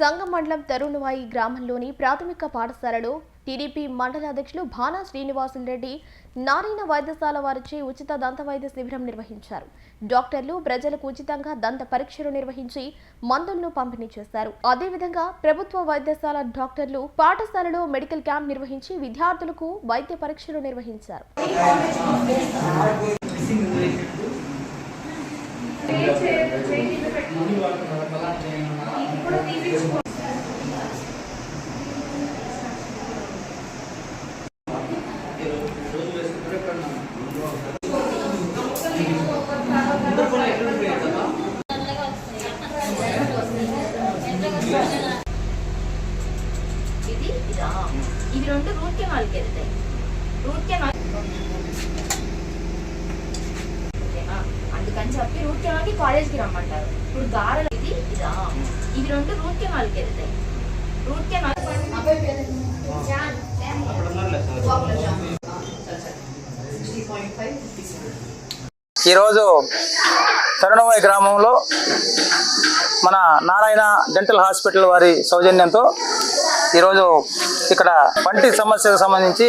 సంగమండలం తరుణవాయి గ్రామంలోని ప్రాథమిక పాఠశాలలో టీడీపీ మండల అధ్యక్షులు భానా శ్రీనివాసులు రెడ్డి నారాయణ వైద్యశాల వారిచే ఉచిత దంత వైద్య శిబిరం నిర్వహించారు. డాక్టర్లు ప్రజలకు ఉచితంగా దంత పరీక్షలు నిర్వహించి మందులను పంపిణీ చేశారు. అదేవిధంగా ప్రభుత్వ వైద్యశాల డాక్టర్లు పాఠశాలలో మెడికల్ క్యాంప్ నిర్వహించి విద్యార్థులకు వైద్య పరీక్షలు నిర్వహించారు. ఇవి రెండు రూట్ కెనాల్కి వెళ్తాయి రూట్ కెనాల్ ఓకేనా? అందుకని చెప్పి రూట్ కెనాల్కి కాలేజ్కి రమ్మంటారు. ఇప్పుడు గారెలు ఇది ఇదా. ఇవి రెండు రూట్ కెనాల్కి వెళ్తాయి. రూట్ కెనాల్ ఈరోజు తరుణమయ గ్రామంలో మన నారాయణ డెంటల్ హాస్పిటల్ వారి సౌజన్యంతో ఈరోజు ఇక్కడ పంటి సమస్యకు సంబంధించి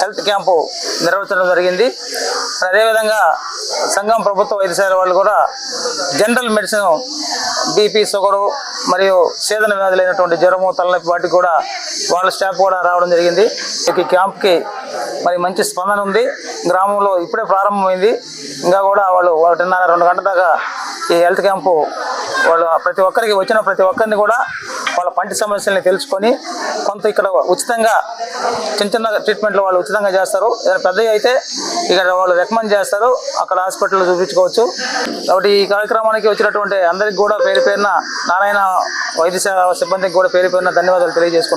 హెల్త్ క్యాంపు నిర్వహించడం జరిగింది. అదేవిధంగా సంఘం ప్రభుత్వ వైద్యశాల వాళ్ళు కూడా జనరల్ మెడిసిన్ బీపీ షుగరు మరియు సేదన వ్యాధులైనటువంటి జ్వరము తలనొప్పి వాటికి కూడా వాళ్ళ స్టాఫ్ కూడా రావడం జరిగింది. ఈ క్యాంప్కి మరి మంచి స్పందన ఉంది. గ్రామంలో ఇప్పుడే ప్రారంభమైంది. ఇంకా కూడా వాళ్ళు ఒకటిన్నర రెండు గంటల దాకా ఈ హెల్త్ క్యాంపు వాళ్ళు ప్రతి ఒక్కరికి వచ్చిన ప్రతి ఒక్కరిని కూడా వాళ్ళ పంటి సమస్యల్ని తెలుసుకొని కొంత ఇక్కడ ఉచితంగా చిన్న చిన్న ట్రీట్మెంట్లు వాళ్ళు ఉచితంగా చేస్తారు. ఏదైనా పెద్దవి అయితే ఇక్కడ వాళ్ళు రికమెండ్ చేస్తారు. అక్కడ హాస్పిటల్లో చూపించుకోవచ్చు. కాబట్టి ఈ కార్యక్రమానికి వచ్చినటువంటి అందరికి కూడా పేరు పేరున నారాయణ వైద్యశాల సిబ్బందికి కూడా పేరు పేరున ధన్యవాదాలు తెలియజేసుకుంటున్నాను.